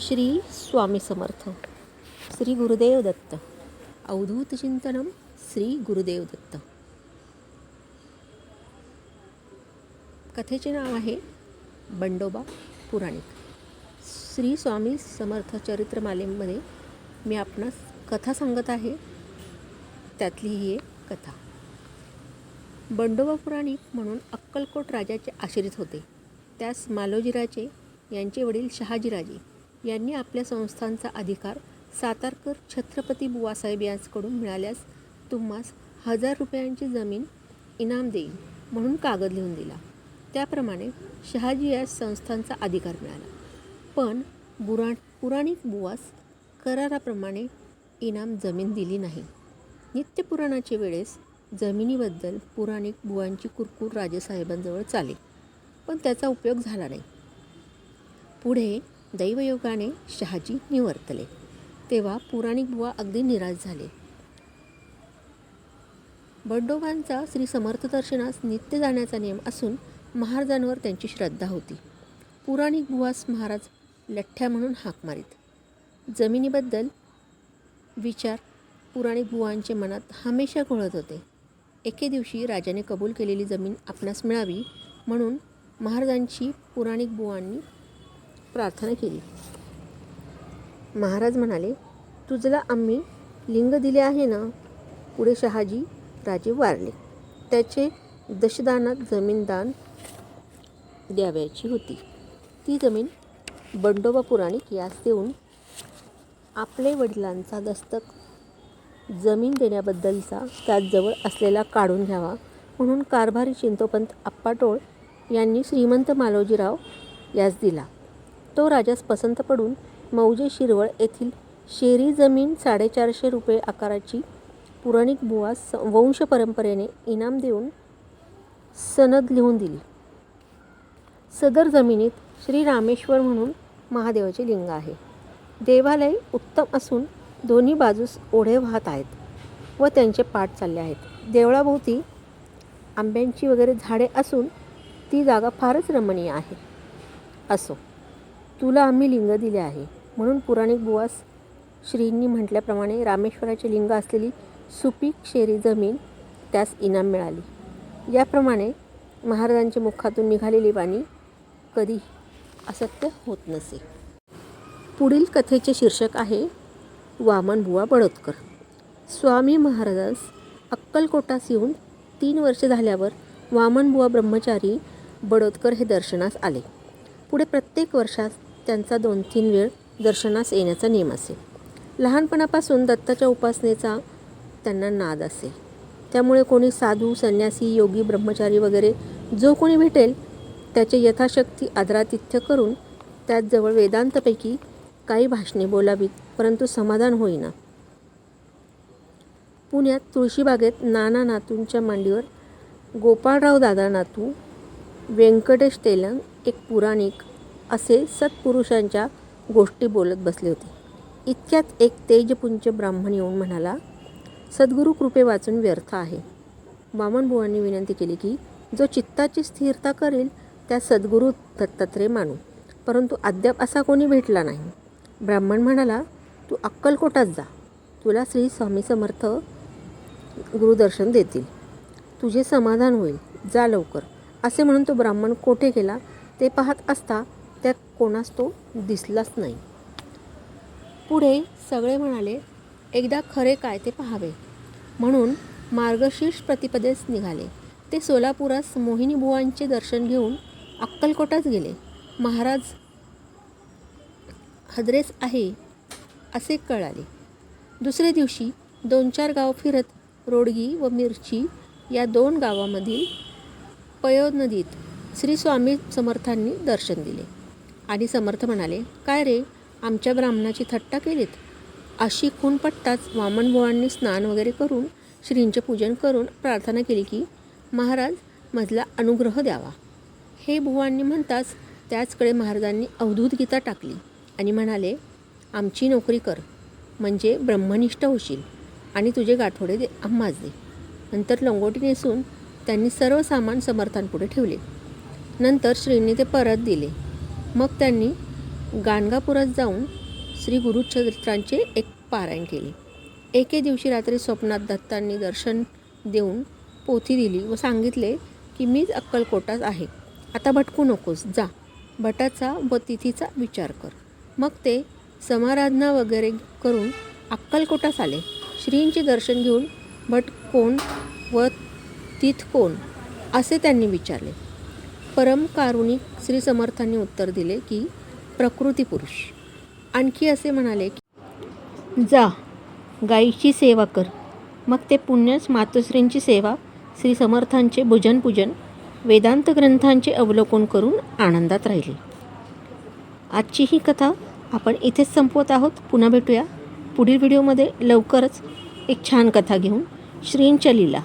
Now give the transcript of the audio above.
श्री स्वामी समर्थ. श्री गुरुदेव दत्त. अवधूत चिंतनम श्री गुरुदेव दत्त. कथेचे नाव आहे बंडोबा पुराणिक. श्री स्वामी समर्थ चरित्रमालेमध्ये मी आपणास कथा सांगत आहे. त्यातली ही एक कथा. बंडोबा पुराणिक म्हणून अक्कलकोट राजाचे आश्रित होते. त्यास मालोजीराजे यांचे वडील शहाजीराजे यांनी आपल्या संस्थांचा अधिकार सातारकर छत्रपती बुवासाहेब यांच्याकडून मिळाल्यास तुम्हास हजार रुपयांची जमीन इनाम देईन म्हणून कागद लिहून दिला. त्याप्रमाणे शहाजी या संस्थांचा अधिकार मिळाला. पण बुरा पुराणिक बुवास कराराप्रमाणे इनाम जमीन दिली नाही. नित्यपुराणाच्या वेळेस जमिनीबद्दल पुराणिक बुवांची कुरकूर राजेसाहेबांजवळ चाले. पण त्याचा उपयोग झाला नाही. पुढे दैवयोगाने शहाजी निवर्तले. तेव्हा पुराणिक बुवा अगदी निराश झाले. बंडोबांचा श्री समर्थ दर्शनास नित्य जाण्याचा नियम असून महाराजांवर त्यांची श्रद्धा होती. पुराणिक बुवास महाराज लठ्ठ्या म्हणून हाक मारीत. जमिनीबद्दल विचार पुराणिक बुवांच्या मनात हमेशा घोळत होते. एके दिवशी राजाने कबूल केलेली जमीन आपणास मिळावी म्हणून महाराजांची पुराणिक बुवांनी प्रार्थना केली. महाराज म्हणाले तुझला आम्ही लिंग दिले आहे ना? पुढे शहाजी राजे वारले. त्याचे दशदानात जमीनदान द्यावयाची होती. ती जमीन बंडोबा पुराणिक यास देऊन आपले वडिलांचा दस्तक जमीन देण्याबद्दलचा त्याचजवळ असलेला काढून घ्यावा म्हणून कारभारी चिंतोपंत आप्पाटोळ यांनी श्रीमंत मालोजीराव यास दिला. तो राजास पसंत पडून मौजे शिरवळ येथील शेरी जमीन साडेचारशे रुपये आकाराची पुराणिक बुवा वंश परंपरेने इनाम देऊन सनद लिहून दिली. सदर जमिनीत श्री रामेश्वर म्हणून महादेवाचे लिंग आहे. देवालय उत्तम असून दोन्ही बाजूस ओढे वाहत आहेत व त्यांचे पाठ चालले आहेत. देवळाभोवती आंब्यांची वगैरे झाडे असून ती जागा फारच रमणीय आहे. असो. तुला आम्ही लिंग दिले आहे. म्हणून पुराणिक बुवास श्रींनी म्हटल्याप्रमाणे रामेश्वराचे लिंग असलेली सुपीक शेरी जमीन त्यास इनाम मिळाली. याप्रमाणे महाराजांच्या मुखातून निघालेली वाणी कधी असत्य होत नसे. पुढील कथेचे शीर्षक आहे वामन बुवा बडोदकर स्वामी महाराजास अक्कलकोटास येऊन तीन वर्ष झाल्यावर वामनबुवा ब्रह्मचारी बडोदकर हे दर्शनास आले. पुढे प्रत्येक वर्षात त्यांचा दोन तीन वेळ दर्शनास येण्याचा नियम असे लहानपणापासून दत्ताच्या उपासनेचा त्यांना नाद असे त्यामुळे कोणी साधू संन्यासी योगी ब्रह्मचारी वगैरे जो कोणी भेटेल त्याचे यथाशक्ती आदरातिथ्य करून त्याचजवळ वेदांतपैकी काही भाषणे बोलावीत परंतु समाधान होईना. पुण्यात तुळशीबागेत नाना नातूंच्या मांडीवर गोपाळराव दादा नातू व्यंकटेश तेलंग एक पुराणिक असे सत्पुरुषांच्या गोष्टी बोलत बसले होते. इतक्यात एक तेजपुंज ब्राह्मण येऊन म्हणाला सद्गुरू कृपे वाचून व्यर्थ आहे. वामनबुवांनी विनंती केली की जो चित्ताची स्थिरता करेल त्या सद्गुरू दत्तात्रय मानू. परंतु अद्याप असा कोणी भेटला नाही. ब्राह्मण म्हणाला तू अक्कलकोटात जा. तुला श्री स्वामी समर्थ गुरुदर्शन देतील. तुझे समाधान होईल. जा लवकर. असे म्हणून तो ब्राह्मण कोठे गेला ते पाहत असता त्या कोणास तो दिसलाच नाही. पुढे सगळे म्हणाले एकदा खरे काय ते पाहावे. म्हणून मार्गशीर्ष प्रतिपदेस निघाले. ते सोलापुरास मोहिनीबुवांचे दर्शन घेऊन अक्कलकोटात गेले. महाराज हदरेस आहे असे कळाले. दुसऱ्या दिवशी दोन चार गाव फिरत रोडगी व मिरची या दोन गावामधील पयो नदीत श्री स्वामी समर्थांनी दर्शन दिले. आणि समर्थ म्हणाले काय रे आमच्या ब्राह्मणाची थट्टा केलीत? अशी खून पटताच वामनबुवांनी स्नान वगैरे करून श्रींचे पूजन करून प्रार्थना केली की महाराज मजला अनुग्रह द्यावा. हे बुवांनी म्हणताच त्याचकडे महाराजांनी अवधूत गीता टाकली आणि म्हणाले आमची नोकरी कर म्हणजे ब्रह्मनिष्ठ होशील आणि तुझे गाठोडे दे आम्हाच दे. नंतर लंगोटी नेसून त्यांनी सर्व सामान समर्थांपुढे ठेवले. नंतर श्रींनी ते परत दिले. मग त्यांनी गाणगापुरात जाऊन श्री गुरुचरित्रांचे एक पारायण केले. एके दिवशी रात्री स्वप्नात दत्तांनी दर्शन देऊन पोथी दिली व सांगितले की मीच अक्कलकोटात आहे. आता भटकू नकोस. जा. भटाचा व तिथीचा विचार कर. मग ते समाराधना वगैरे करून अक्कलकोटास आले. श्रींचे दर्शन घेऊन भट कोण व तीथ कोण असे त्यांनी विचारले. परमकारुणिक श्री समर्थांनी उत्तर दिले की प्रकृती पुरुष. आणखी असे म्हणाले की जा गाईची सेवा कर. मग ते पुण्यच मातोश्रींची सेवा श्री समर्थांचे भुजनपूजन वेदांत ग्रंथांचे अवलोकन करून आनंदात राहिले. आजची ही कथा आपण इथेच संपवत आहोत. पुन्हा भेटूया. पुढील व्हिडिओमध्ये लवकरच एक छान कथा घेऊन. श्रींच्या लीला